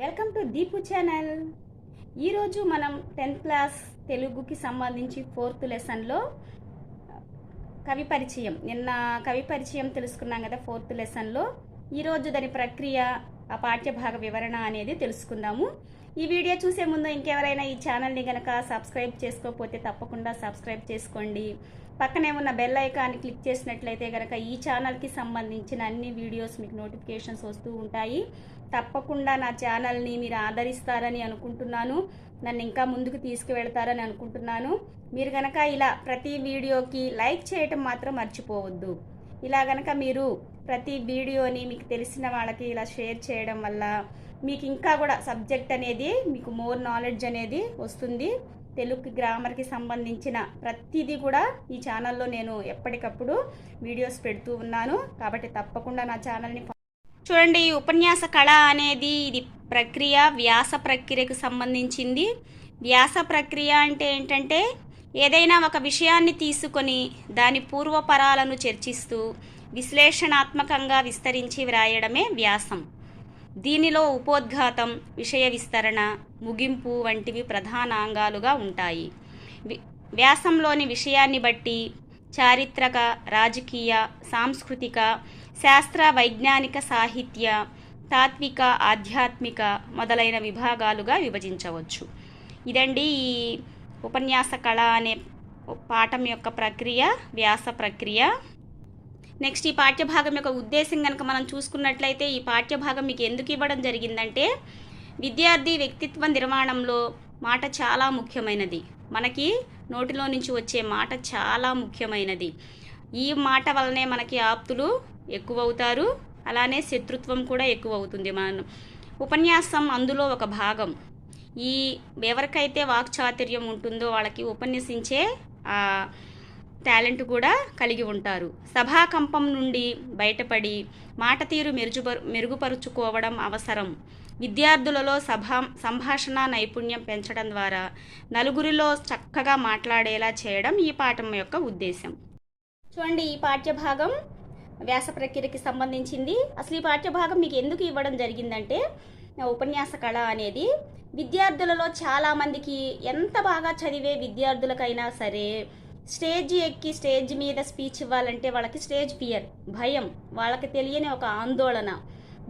Welcome to Deepu channel. ఈరోజు మనం tenth class తెలుగుకి సంబంధించి ఫోర్త్ లెసన్లో కవి పరిచయం. నిన్న కవి పరిచయం తెలుసుకున్నాం కదా ఫోర్త్ లెసన్లో. ఈరోజు దాని ప్రక్రియ ఆ పాఠ్యభాగ వివరణ అనేది తెలుసుకుందాము. ఈ వీడియో చూసే ముందు ఇంకెవరైనా ఈ ఛానల్ని గనక సబ్స్క్రైబ్ చేసుకోకపోతే తప్పకుండా సబ్స్క్రైబ్ చేసుకోండి. పక్కనే ఉన్న బెల్ ఐకాన్ని క్లిక్ చేసినట్లయితే గనక ఈ ఛానల్కి సంబంధించిన అన్ని వీడియోస్ మీకు నోటిఫికేషన్స్ వస్తూ ఉంటాయి. తప్పకుండా నా ఛానల్ని మీరు ఆదరిస్తారని అనుకుంటున్నాను. నన్ను ఇంకా ముందుకు తీసుకువెళ్తారని అనుకుంటున్నాను. మీరు గనక ఇలా ప్రతి వీడియోకి లైక్ చేయటం మాత్రం మర్చిపోవద్దు. ఇలా గనక మీరు ప్రతి వీడియోని మీకు తెలిసిన వాళ్ళకి ఇలా షేర్ చేయడం వల్ల మీకు ఇంకా కూడా సబ్జెక్ట్ అనేది మీకు మోర్ నాలెడ్జ్ అనేది వస్తుంది. తెలుగు గ్రామర్కి సంబంధించిన ప్రతిదీ కూడా ఈ ఛానల్లో నేను ఎప్పటికప్పుడు వీడియోస్ పెడుతూ ఉన్నాను. కాబట్టి తప్పకుండా నా ఛానల్ని చూడండి ఈ ఉపన్యాస కళ అనేది ఇది ప్రక్రియ వ్యాస ప్రక్రియకు సంబంధించింది. వ్యాస ప్రక్రియ అంటే ఏంటంటే ఏదైనా ఒక విషయాన్ని తీసుకొని దాని పూర్వపరాలను చర్చిస్తూ విశ్లేషణాత్మకంగా విస్తరించి వ్రాయడమే వ్యాసం. దీనిలో ఉపోద్ఘాతం విషయ విస్తరణ ముగింపు వంటివి ప్రధాన అంగాలుగా ఉంటాయి. వ్యాసంలోని విషయాన్ని బట్టి చారిత్రక రాజకీయ సాంస్కృతిక శాస్త్ర వైజ్ఞానిక సాహిత్య తాత్విక ఆధ్యాత్మిక మొదలైన విభాగాలుగా విభజించవచ్చు. ఇదండి ఈ ఉపన్యాస కళ అనే పాఠం యొక్క ప్రక్రియ వ్యాస ప్రక్రియ. నెక్స్ట్ ఈ పాఠ్యభాగం యొక్క ఉద్దేశం కనుక మనం చూసుకున్నట్లయితే ఈ పాఠ్యభాగం మీకు ఎందుకు ఇవ్వడం జరిగిందంటే విద్యార్థి వ్యక్తిత్వ నిర్మాణంలో మాట చాలా ముఖ్యమైనది. మనకి నోటిలో నుంచి వచ్చే మాట చాలా ముఖ్యమైనది. ఈ మాట వలనే మనకి ఆప్తులు ఎక్కువ అవుతారు అలానే శత్రుత్వం కూడా ఎక్కువ అవుతుంది మన ఉపన్యాసం అందులో ఒక భాగం. ఈ ఎవరికైతే వాక్చాతుర్యం ఉంటుందో వాళ్ళకి ఉపన్యసించే టాలెంట్ కూడా కలిగి ఉంటారు. సభాకంపం నుండి బయటపడి మాట తీరు మెరుగుపరు మెరుగుపరుచుకోవడం అవసరం. విద్యార్థులలో సభా సంభాషణ నైపుణ్యం పెంచడం ద్వారా నలుగురిలో చక్కగా మాట్లాడేలా చేయడం ఈ పాఠం యొక్క ఉద్దేశం. చూడండి ఈ పాఠ్యభాగం వ్యాస ప్రక్రియకి సంబంధించింది. అసలు ఈ పాఠ్యభాగం మీకు ఎందుకు ఇవ్వడం జరిగిందంటే ఉపన్యాస కళ అనేది విద్యార్థులలో చాలామందికి ఎంత బాగా చదివే విద్యార్థులకైనా సరే స్టేజ్ ఎక్కి స్టేజ్ మీద స్పీచ్ ఇవ్వాలంటే వాళ్ళకి స్టేజ్ ఫియర్ భయం వాళ్ళకి తెలియని ఒక ఆందోళన.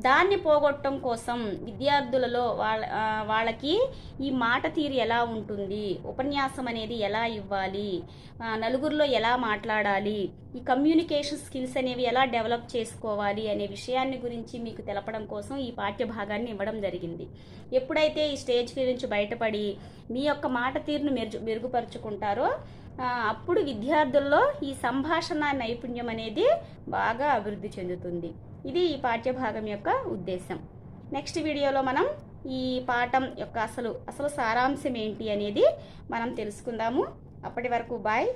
దాన్ని పోగొట్టడం కోసం విద్యార్థులలో వాళ్ళ వాళ్ళకి ఈ మాట తీరు ఎలా ఉంటుంది ఉపన్యాసం అనేది ఎలా ఇవ్వాలి నలుగురిలో ఎలా మాట్లాడాలి ఈ కమ్యూనికేషన్ స్కిల్స్ అనేవి ఎలా డెవలప్ చేసుకోవాలి అనే విషయాన్ని గురించి మీకు తెలపడం కోసం ఈ పాఠ్య భాగాన్ని ఇవ్వడం జరిగింది. ఎప్పుడైతే ఈ స్టేజ్ ఫీల్ నుంచి బయటపడి మీ యొక్క మాట తీరును మెరుగు మెరుగుపరుచుకుంటారో అప్పుడు విద్యార్థుల్లో ఈ సంభాషణ నైపుణ్యం అనేది బాగా అభివృద్ధి చెందుతుంది. ఇది ఈ పాఠ్యభాగం యొక్క ఉద్దేశం. నెక్స్ట్ వీడియోలో మనం ఈ పాఠం యొక్క అసలు అసలు సారాంశం ఏంటి అనేది మనం తెలుసుకుందాము. అప్పటి వరకు బాయ్.